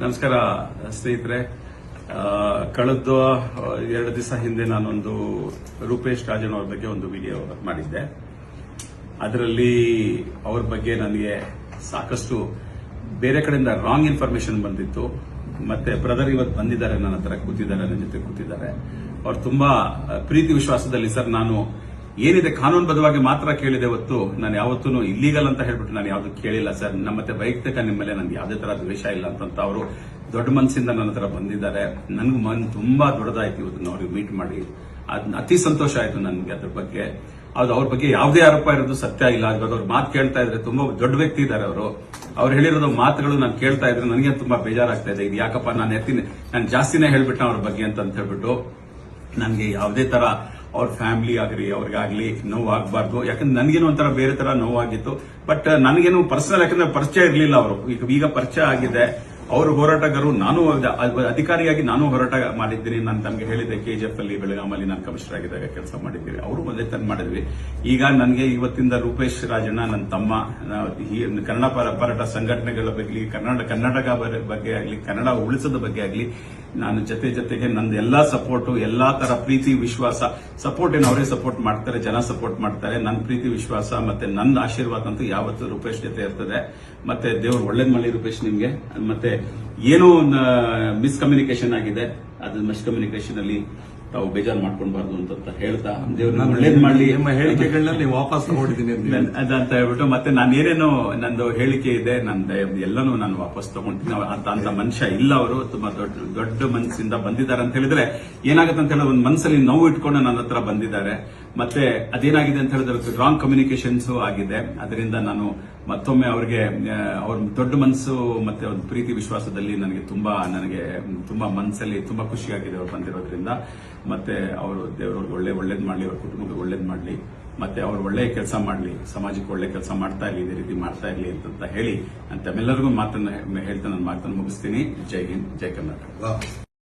ನಮಸ್ಕಾರ, ಸ್ನೇಹಿತರೆ. ಕಳೆದ ಎರಡು ದಿವಸ ಹಿಂದೆ ನಾನೊಂದು ರೂಪೇಶ್ ರಾಜನ್ ಅವ್ರ ಬಗ್ಗೆ ಒಂದು ವಿಡಿಯೋ ಮಾಡಿದ್ದೆ. ಅದರಲ್ಲಿ ಅವ್ರ ಬಗ್ಗೆ ನನಗೆ ಸಾಕಷ್ಟು ಬೇರೆ ಕಡೆಯಿಂದ ರಾಂಗ್ ಇನ್ಫಾರ್ಮೇಶನ್ ಬಂದಿತ್ತು. ಮತ್ತೆ ಬ್ರದರ್ ಇವತ್ತು ಬಂದಿದ್ದಾರೆ, ನನ್ನ ಹತ್ರ ಕೂತಿದ್ದಾರೆ, ನನ್ನ ಜೊತೆ ಕೂತಿದ್ದಾರೆ. ಅವ್ರು ತುಂಬಾ ಪ್ರೀತಿ ವಿಶ್ವಾಸದಲ್ಲಿ ಸರ್, ನಾನು ಏನಿದೆ ಕಾನೂನುಬದ್ಧವಾಗಿ ಮಾತ್ರ ಕೇಳಿದೆ ಹೊತ್ತು ನಾನು ಯಾವತ್ತೂ ಇಲ್ಲೀಗಲ್ ಅಂತ ಹೇಳ್ಬಿಟ್ಟು ನಾನು ಯಾವ್ದು ಕೇಳಿಲ್ಲ ಸರ್. ನಮ್ಮ ಮತ್ತೆ ವೈಯಕ್ತಿಕ ಮೇಲೆ ನನಗೆ ಯಾವುದೇ ತರ ದ್ವೇಷ ಇಲ್ಲ ಅಂತ ಅವರು ದೊಡ್ಡ ಮನಸ್ಸಿಂದ ನನ್ನ ಹತ್ರ ಬಂದಿದ್ದಾರೆ. ನನ್ಗೆ ಮನ್ ತುಂಬಾ ದೊಡ್ಡದಾಯ್ತು ಇವತ್ತು ಅವ್ರಿಗೆ ಮೀಟ್ ಮಾಡಿ. ಅದ್ ಅತಿ ಸಂತೋಷ ಆಯ್ತು ನನಗೆ ಅದ್ರ ಬಗ್ಗೆ. ಅದು ಅವ್ರ ಬಗ್ಗೆ ಯಾವುದೇ ಆರೋಪ ಇರೋದು ಸತ್ಯ ಇಲ್ಲ. ಅವ್ರ ಮಾತು ಕೇಳ್ತಾ ಇದ್ರೆ ತುಂಬಾ ದೊಡ್ಡ ವ್ಯಕ್ತಿ ಇದ್ದಾರೆ ಅವರು. ಅವ್ರು ಹೇಳಿರೋದು ಮಾತುಗಳು ನಾನು ಕೇಳ್ತಾ ಇದ್ರೆ ನನಗೆ ತುಂಬಾ ಬೇಜಾರಾಗ್ತಾ ಇದೆ. ಇದು ಯಾಕಪ್ಪ ನಾನು ಹೇಳ್ತೀನಿ ನಾನು ಜಾಸ್ತಿನೇ ಹೇಳ್ಬಿಟ್ಟ ಅವ್ರ ಬಗ್ಗೆ ಅಂತ ಹೇಳ್ಬಿಟ್ಟು, ನನಗೆ ಯಾವುದೇ ತರ ಅವ್ರ ಫ್ಯಾಮಿಲಿ ಆಗಲಿ, ಅವ್ರಿಗಾಗ್ಲಿ ನೋವಾಗಬಾರ್ದು. ಯಾಕಂದ್ರೆ ನನಗೇನು ಒಂಥರ ಬೇರೆ ತರ ನೋವಾಗಿತ್ತು. ಬಟ್ ನನಗೇನು ಪರ್ಸನಲ್ ಯಾಕಂದ್ರೆ ಪರಿಚಯ ಇರಲಿಲ್ಲ ಅವರು. ಈಗ ಈಗ ಪರಿಚಯ ಆಗಿದೆ. ಅವರು ಹೋರಾಟಗಾರರು, ನಾನು ಅಧಿಕಾರಿಯಾಗಿ ನಾನು ಹೋರಾಟ ಮಾಡಿದ್ದೀನಿ. ನಾನು ತಮಗೆ ಹೇಳಿದ್ದೆ, ಕೆಜಿಎಫ್ ಅಲ್ಲಿ ಬೆಳಗಾಮಲ್ಲಿ ನಾನು ಕಮಿಷನರ್ ಆಗಿದ್ದಾಗ ಕೆಲಸ ಮಾಡಿದ್ದೀನಿ ಅವರು ಮೊದಲೇ ತಂದು ಮಾಡಿದ್ವಿ. ಈಗ ನನಗೆ ಇವತ್ತಿಂದ ರೂಪೇಶ್ ರಾಜಣ್ಣ ನನ್ನ ತಮ್ಮ ಕನ್ನಡ ಪರ- ಹೋರಾಟ ಸಂಘಟನೆಗಳ ಬಗ್ಗೆ ಕನ್ನಡ ಕರ್ನಾಟಕ ಬಗ್ಗೆ ಆಗಲಿ, ಕನ್ನಡ ಉಳಿಸೋದ ಬಗ್ಗೆ ಆಗಲಿ, ನಾನು ಜೊತೆ ಜೊತೆಗೆ ನಂದು ಎಲ್ಲಾ ಸಪೋರ್ಟ್ ಎಲ್ಲಾ ತರ ಪ್ರೀತಿ, ವಿಶ್ವಾಸ ಸಪೋರ್ಟ್ ಏನು ಅವರೇ ಸಪೋರ್ಟ್ ಮಾಡ್ತಾರೆ, ಜನ ಸಪೋರ್ಟ್ ಮಾಡ್ತಾರೆ. ನನ್ನ ಪ್ರೀತಿ, ವಿಶ್ವಾಸ ಮತ್ತೆ ನನ್ನ ಆಶೀರ್ವಾದ ಅಂತೂ ಯಾವತ್ತೂ ರೂಪೇಶ್ ಜೊತೆ ಇರ್ತದೆ. ಮತ್ತೆ ದೇವ್ರು ಒಳ್ಳೇದ್ ಮಳಿ ರೂಪೇಶ್ ನಿಮ್ಗೆ. ಮತ್ತೆ ಏನೋ ಮಿಸ್ಕಮ್ಯುನಿಕೇಶನ್ ಆಗಿದೆ. ಅದು ಮಿಸ್ಕಮ್ಯುನಿಕೇಶನ್ ಅಲ್ಲಿ ತಾವು ಬೇಜಾರು ಮಾಡ್ಕೊಳ್ಬಾರ್ದು ಅಂತ ಹೇಳ್ತಾ ನಾನು ಒಳ್ಳೇದ್ ಮಾಡ್ಲಿ. ನಿಮ್ಮ ಹೇಳಿಕೆಗಳನ್ನ ನೀವು ವಾಪಸ್ ತಗೊಂಡಿದ್ದೀನಿ ಅಂತ ಹೇಳ್ಬಿಟ್ಟು ಮತ್ತೆ ನಾನು ಏನೇನೋ ನಂದು ಹೇಳಿಕೆ ಇದೆ ನಂದು ಎಲ್ಲನೂ ನಾನು ವಾಪಸ್ ತಗೊಂಡಿದ್ದೀನಿ. ಅಂತ ಅಂತ ಮನುಷ್ಯ ಇಲ್ಲ ಅವರು ತುಂಬಾ ದೊಡ್ಡ ದೊಡ್ಡ ಮನಸ್ಸಿಂದ ಬಂದಿದ್ದಾರೆ ಅಂತ ಹೇಳಿದ್ರೆ ಏನಾಗುತ್ತೆ ಅಂತ ಹೇಳಿದ್ರೆ ಒಂದು ಮನಸ್ಸಲ್ಲಿ ನೋವು ಇಟ್ಕೊಂಡು ನನ್ನ ಹತ್ರ ಬಂದಿದ್ದಾರೆ. ಮತ್ತೆ ಅದೇನಾಗಿದೆ ಅಂತ ಹೇಳಿದ್ರೆ ರಾಂಗ್ ಕಮ್ಯುನಿಕೇಶನ್ಸ್ ಆಗಿದೆ. ಅದರಿಂದ ನಾನು ಮತ್ತೊಮ್ಮೆ ಅವ್ರಿಗೆ ಅವ್ರ ದೊಡ್ಡ ಮನಸ್ಸು ಮತ್ತೆ ಒಂದು ಪ್ರೀತಿ ವಿಶ್ವಾಸದಲ್ಲಿ ನನಗೆ ತುಂಬಾ ನನಗೆ ತುಂಬಾ ಮನಸ್ಸಲ್ಲಿ ತುಂಬಾ ಖುಷಿಯಾಗಿದೆ ಅವ್ರು ಬಂದಿರೋದ್ರಿಂದ. ಮತ್ತೆ ಅವರು ದೇವರವ್ರಿಗೆ ಒಳ್ಳೆ, ಒಳ್ಳೇದು ಮಾಡ್ಲಿ, ಅವ್ರ ಕುಟುಂಬಕ್ಕೆ ಒಳ್ಳೇದ್ ಮಾಡ್ಲಿ, ಮತ್ತೆ ಅವ್ರು ಒಳ್ಳೆ ಕೆಲಸ ಮಾಡ್ಲಿ, ಸಮಾಜಕ್ಕೆ ಒಳ್ಳೆ ಕೆಲಸ ಮಾಡ್ತಾ ಇರಲಿ, ಇದೇ ರೀತಿ ಮಾಡ್ತಾ ಇರಲಿ ಅಂತ ಹೇಳಿ ನಾನು ತಮ್ಮೆಲ್ಲರಿಗೂ ಮಾತನ್ನ, ಹೇಳ್ತಾ ನನ್ನ ಮಾತನ್ನು ಮುಗಿಸ್ತೀನಿ. ಜೈ ಹಿಂದ್, ಜೈ ಕರ್ನಾಟಕ.